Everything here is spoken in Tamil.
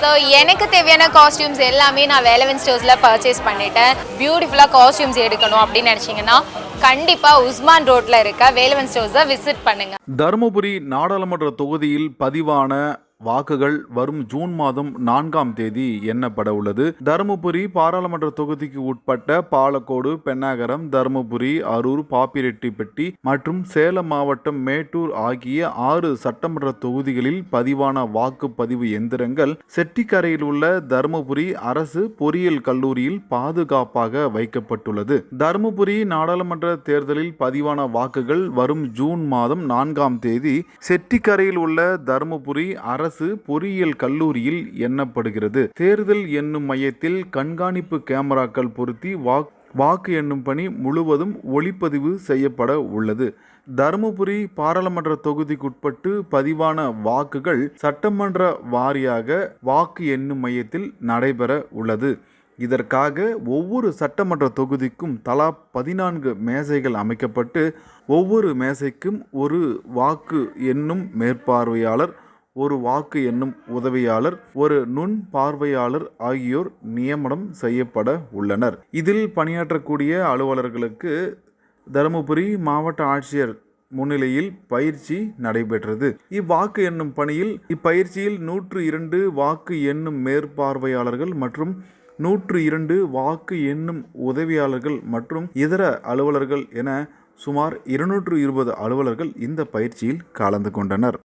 ஸோ எனக்கு தேவையான காஸ்டியூம்ஸ் எல்லாமே நான் வேலவன் ஸ்டோர்ஸில் பர்ச்சேஸ் பண்ணிட்டேன். பியூட்டிஃபுல்லாக காஸ்டியூம்ஸ் எடுக்கணும் அப்படின்னு நினச்சிங்கன்னா கண்டிப்பாக உஸ்மான் ரோட்டில் இருக்க வேலவன் ஸ்டோர்ஸை விசிட் பண்ணுங்க. தருமபுரி நாடாளுமன்ற தொகுதியில் பதிவான வாக்குகள் வரும் ஜூன் மாதம் நான்காம் தேதி எண்ணப்பட உள்ளது தருமபுரி பாராளுமன்ற தொகுதிக்கு உட்பட்ட பாலக்கோடு பெண்ணாகரம் தருமபுரி அரூர் பாப்பிரெட்டிப்பட்டி மற்றும் சேலம் மாவட்டம் மேட்டூர் ஆகிய ஆறு சட்டமன்ற தொகுதிகளில் பதிவான வாக்குப்பதிவு எந்திரங்கள் செட்டிக்கரையில் உள்ள தருமபுரி அரசு பொறியியல் கல்லூரியில் பாதுகாப்பாக வைக்கப்பட்டுள்ளது. தருமபுரி நாடாளுமன்ற தேர்தலில் பதிவான வாக்குகள் வரும் ஜூன் மாதம் நான்காம் தேதி செட்டிக்கரையில் உள்ள தருமபுரி அரசு பொறியியல் கல்லூரியில் எண்ணப்படுகிறது. தேர்தல் எண்ணும் மையத்தில் கண்காணிப்பு கேமராக்கள் பொருத்தி வாக்கு வாக்கு எண்ணும் பணி முழுவதும் ஒளிப்பதிவு செய்யப்பட உள்ளது. தருமபுரி பாராளுமன்ற தொகுதிக்குட்பட்டு பதிவான வாக்குகள் சட்டமன்ற வாரியாக வாக்கு எண்ணும் மையத்தில் நடைபெற உள்ளது. இதற்காக ஒவ்வொரு சட்டமன்ற தொகுதிக்கும் தலா பதினான்கு மேசைகள் அமைக்கப்பட்டு ஒவ்வொரு மேசைக்கும் ஒரு வாக்கு எண்ணும் மேற்பார்வையாளர் ஒரு வாக்கு எண்ணும் உதவியாளர் ஒரு நுண் பார்வையாளர் ஆகியோர் நியமனம் செய்யப்பட உள்ளனர். இதில் பணியாற்றக்கூடிய அலுவலர்களுக்கு தருமபுரி மாவட்ட ஆட்சியர் முன்னிலையில் பயிற்சி நடைபெற்றது. இவ்வாக்கு எண்ணும் பணியில் இப்பயிற்சியில் நூற்று இரண்டு வாக்கு எண்ணும் மேற்பார்வையாளர்கள் மற்றும் நூற்று இரண்டு வாக்கு எண்ணும் உதவியாளர்கள் மற்றும் இதர அலுவலர்கள் என சுமார் இருநூற்று இருபது அலுவலர்கள் இந்த பயிற்சியில் கலந்து கொண்டனர்.